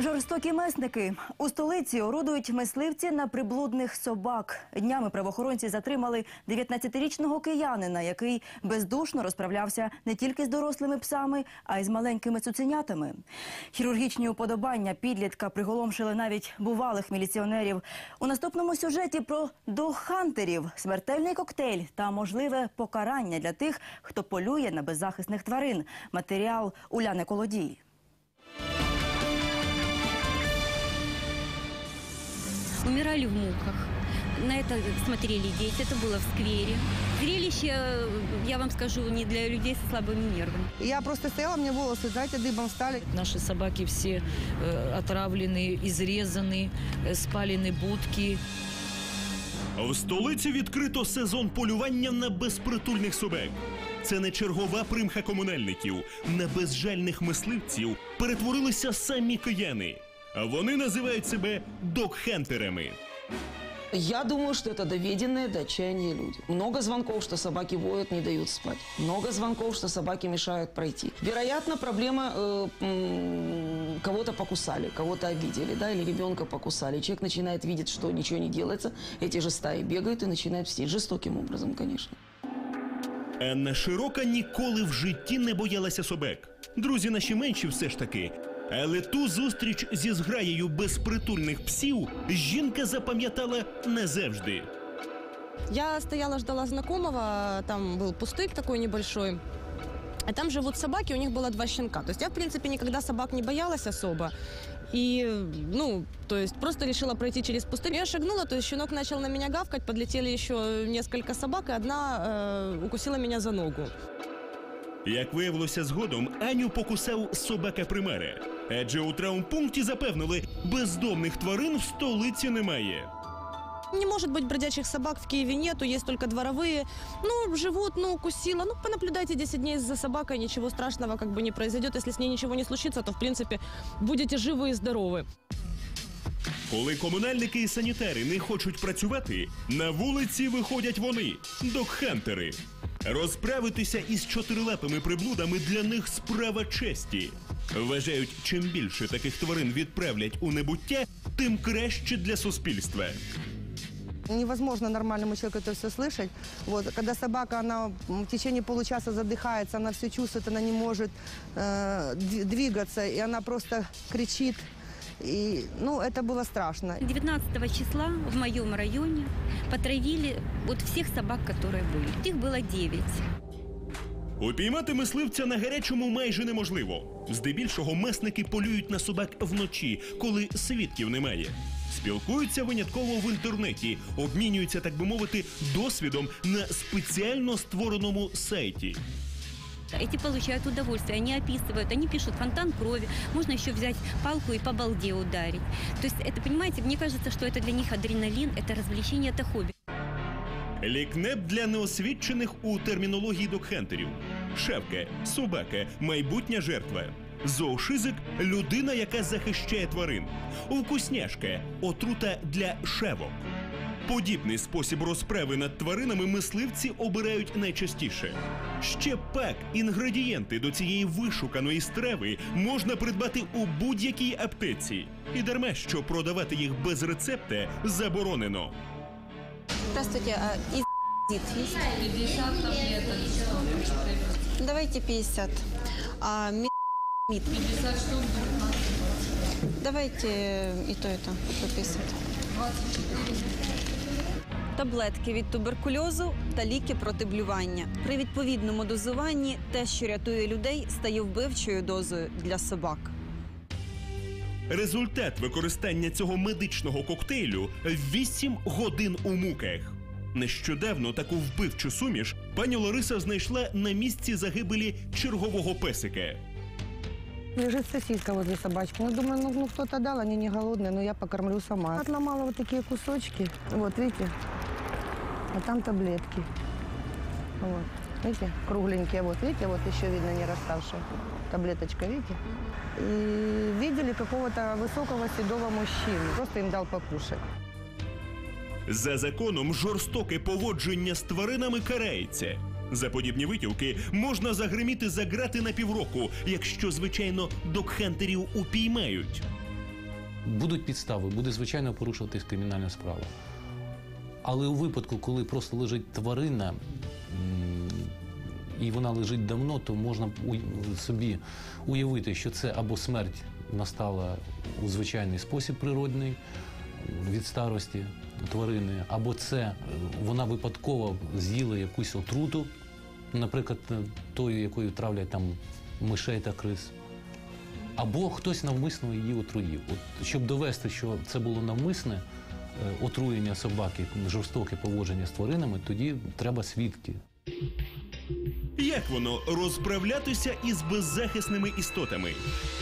Жорстокі месники у столиці орудують мисливці на приблудних собак. Днями правоохоронці затримали 19-річного киянина, який бездушно розправлявся не тільки з дорослими псами, а й з маленькими цуценятами. Хірургічні уподобання підлітка приголомшили навіть бувалих міліціонерів. У наступному сюжеті про догхантерів, смертельний коктейль та можливе покарання для тих, хто полює на беззахисних тварин. Матеріал Уляни Колодій. умирали в муках. На это смотрели дети, это было в сквере. Зрелище, э, я вам скажу, не для людей со слабыми нервами. Я просто стояла, мне волосы, знаете, дыбом стали. Наши собаки все э, отравлены, изрезаны, э, спалены будки. В столиці відкрито сезон полювання на безпритульних собак. Це не чергова примха комунальників. На безжальних мисливців перетворилися самі кияни. А вони називають себе догхентерами. Я думаю, что это доведенные до отчаяния люди. Много звонков, что собаки воют, не дают спать. Много звонков, что собаки мешают пройти. Вероятно, проблема э, м, кого-то покусали, кого-то обидели, да, или ребенка покусали. Человек начинает видеть, что ничего не делается. Эти же стаи бегают и начинают мстить. Жестоким образом, конечно. Анна Широка ніколи в житті не боялася собак. Друзі наші менші все ж таки. Але ту зустріч зі зграєю безпритульних псів жінка запам'ятала назавжди. Я стояла, ждала знакомого, там был пустырь такой небольшой. А там живут собаки, у них было два щенка. То есть я, в принципе, никогда собак не боялась особо. И, ну, то есть просто решила пройти через пустырь. Я шагнула, то есть щенок начал на меня гавкать, подлетели еще несколько собак, и одна э, укусила меня за ногу. Як виявилося згодом, Аню покусав собака примара. Адже у травмпункті запевнили, бездомних тварин в столиці немає. Не может быть бродячих собак в Киеве нету, есть только дворовые. Ну, живут, ну, укусила. Ну, понаблюдайте 10 дней за собакой, ничего страшного как бы не произойдет. Если с ней ничего не случится, то, в принципе, будете живы и здоровы. Коли комунальники і санітари не хочуть працювати, на вулиці виходять вони догхантери. Розправитися із чотирилапими приблудами для них справа честі. Вважають, чим більше таких тварин відправлять у небуття, тим краще для суспільства. Невозможно нормальному человеку это все слышать. Вот, когда собака, она в течение получаса задыхается, она все чувствует, она не может э, дви- двигаться, и она просто кричит. И, ну, это было страшно. 19 числа в моем районе потравили вот всех собак, которые были. Их было 9. Упіймати мисливця на гарячому майже неможливо. Здебільшого месники полюють на собак вночі, коли свідків немає. Спілкуються винятково в інтернеті, обмінюються, так би мовити, досвідом на спеціально створеному сайті. Эти получают удовольствие, они описывают, они пишут фонтан крови, можно еще взять палку и по балде ударить. То есть это, понимаете, мне кажется, что это для них адреналин, это развлечение, это хобби. Лікнеп для неосвідчених у термінології докхентерів. Шавка, собака, майбутня жертва. Зоошизик людина, яка захищає тварин. Вкусняшка отрута для шавок. Подібний спосіб розправи над тваринами мисливці обирають найчастіше. Ще пак інгредієнти до цієї вишуканої страви можна придбати у будь-якій аптеці. І дарма, що продавати їх без рецепта заборонено. Здравствуйте, а из есть? 50 таблеток. Давайте 50. А ми- 50 штук. Давайте и то, и то по 50. Таблетки від туберкульозу та ліки проти блювання. При відповідному дозуванні те, що рятує людей, стає вбивчою дозою для собак. Результат використання цього медичного коктейлю 8 годин у муках. Нещодавно таку вбивчу суміш пані Лариса знайшла на місці загибелі чергового песика. Лежит сосиска возле собачки. Ну, думаю, ну, ну кто-то дал, они не голодные, но я покормлю сама. Отломала вот такие кусочки. Вот, видите? А там таблетки. Вот. Видите, кругленькие. Вот, видите, вот еще видно не расставшая таблеточка, видите? И видели какого-то высокого седого мужчину. Просто им дал покушать. За законом жорстоке поводження з тваринами карається. За подібні витівки можна загриміти за грати на півроку, якщо, звичайно, докхентерів упіймають. будуть підстави, буде звичайно порушуватись кримінальна справа. Але у випадку, коли просто лежить тварина, і вона лежить давно, то можна собі уявити, що це або смерть настала у звичайний спосіб природний від старості тварини, або це е, вона випадково з'їла якусь отруту, наприклад, е, тою, якою травлять там мишей та крис. Або хтось навмисно її отруїв. От, щоб довести, що це було навмисне отруєння собаки, жорстоке поводження з тваринами, тоді треба свідки. Як воно розправлятися із беззахисними істотами?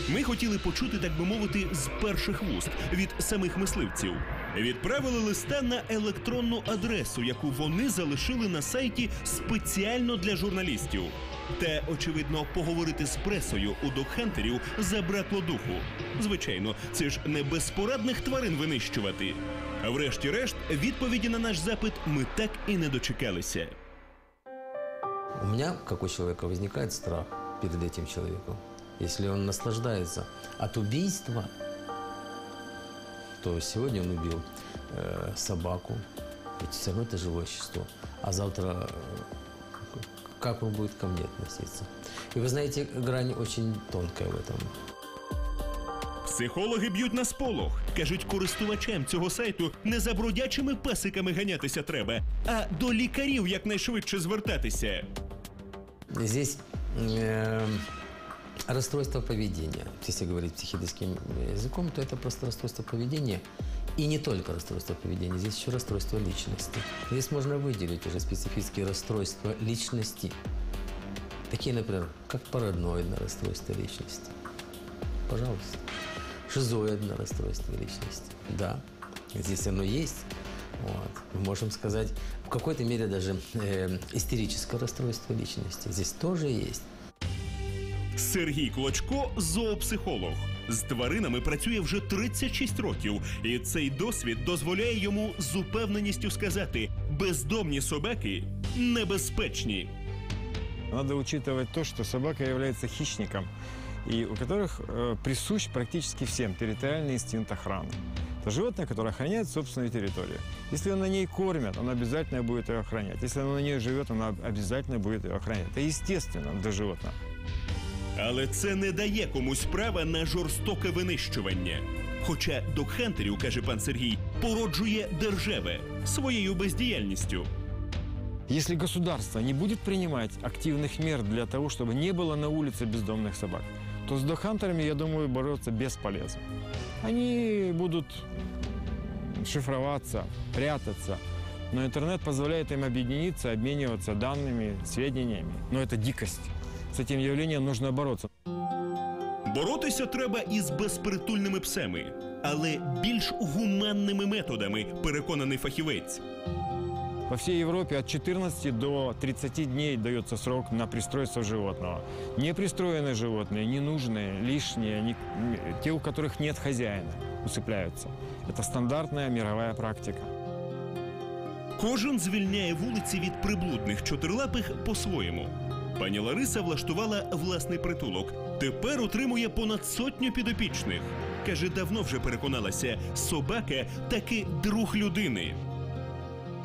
Ми хотіли почути, так би мовити, з перших вуст від самих мисливців. Відправили листа на електронну адресу, яку вони залишили на сайті спеціально для журналістів. Та, очевидно, поговорити з пресою у докхантерів забракло духу. Звичайно, це ж не безпорадних тварин винищувати. А врешті-решт, відповіді на наш запит ми так і не дочекалися. У меня, как у человека, возникает страх перед этим человеком. Если он наслаждается от убийства, то сегодня он убил э, собаку, ведь все равно это живое существо. А завтра э, как он будет ко мне относиться? И вы знаете, грань очень тонкая в этом. Психологи б'ють на сполох. Кажуть, користувачам цього сайту не за бродячими песиками ганятися треба, а до лікарів якнайшвидше звертатися. Здесь э, расстройство поведения. Если говорить психическим языком, то это просто расстройство поведения. И не только расстройство поведения, здесь еще расстройство личности. Здесь можно выделить уже специфические расстройства личности. Такие, например, как параноидное расстройство личности. Пожалуйста. Шизоидное расстройство личности. Да, здесь оно есть. Вот. Мы можем сказать, в какой-то мере даже э, истерическое расстройство личности. Здесь тоже есть. Сергій Клочко зоопсихолог. З тваринами працює вже 36 років, і цей досвід дозволяє йому з упевненістю сказати: бездомні собаки небезпечні. Надо учитывать то, что собака является хищником, и у которых э, присущ практически всем территориальный инстинкт охраны. Это животное, которое охраняет собственную территорию. Если он на ней кормят, оно обязательно будет ее охранять. Если оно на ней живет, оно обязательно будет ее охранять. Это естественно для животного. Але це не дає комусь права на жорстоке винищування. Хоча докхантерів, каже пан Сергій, породжує державе своєю бездіяльністю. Если государство не будет принимать активных мер для того, чтобы не было на улице бездомных собак, то с дохантерами, я думаю, бороться бесполезно. Они будут шифроваться, прятаться, но интернет позволяет им объединиться, обмениваться данными, сведениями. Но это дикость. С этим явлением нужно бороться. Боротися треба із безпритульними псами, але більш гуманними методами, переконаний фахівець. Во всей Европе от 14 до 30 дней дается срок на пристройство животного. Непристроенные животные, ненужные, лишние, не- м, те, у которых нет хозяина, усыпляются. Это стандартная мировая практика. Кожен звільняє вулиці від приблудних чотирилапих по-своєму. Пані Лариса влаштувала власний притулок. Тепер утримує понад сотню підопічних. Каже, давно вже переконалася, собака таки друг людини.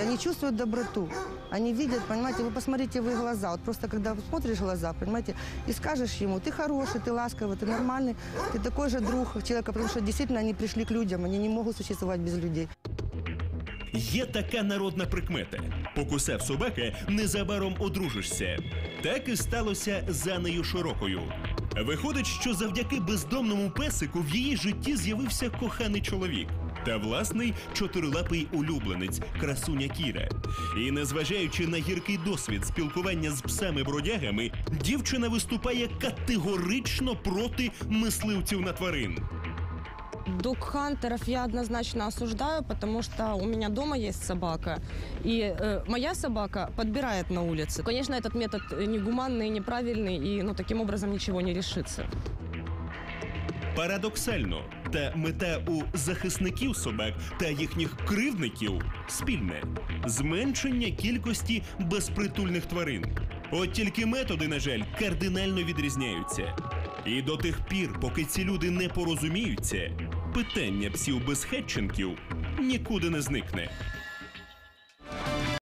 Они чувствуют доброту. Они видят, понимаете, вы посмотрите в их глаза. Вот просто когда смотришь в глаза, понимаете, и скажешь ему, ты хороший, ты ласковый, ты нормальный, ты такой же друг человека, потому что действительно они пришли к людям, они не могут существовать без людей. Є така народна прикмета: покусав собака, незабаром одружишся. Так і сталося за нею широкою. Виходить, що завдяки бездомному песику в її житті з'явився коханий чоловік. Та власний чотирилапий улюбленець красуня Кіра. І незважаючи на гіркий досвід спілкування з псами-бродягами, дівчина виступає категорично проти мисливців на тварин. Док-хантеров я однозначно осуждаю, потому что у меня дома есть собака. И э, моя собака подбирает на улице. Конечно, этот метод негуманный, неправильный, и ну, таким образом ничего не решится. Парадоксально, та мета у захисників собак та їхніх кривдників спільне зменшення кількості безпритульних тварин. От тільки методи, на жаль, кардинально відрізняються. І до тих пір, поки ці люди не порозуміються, питання псів безхетченків нікуди не зникне.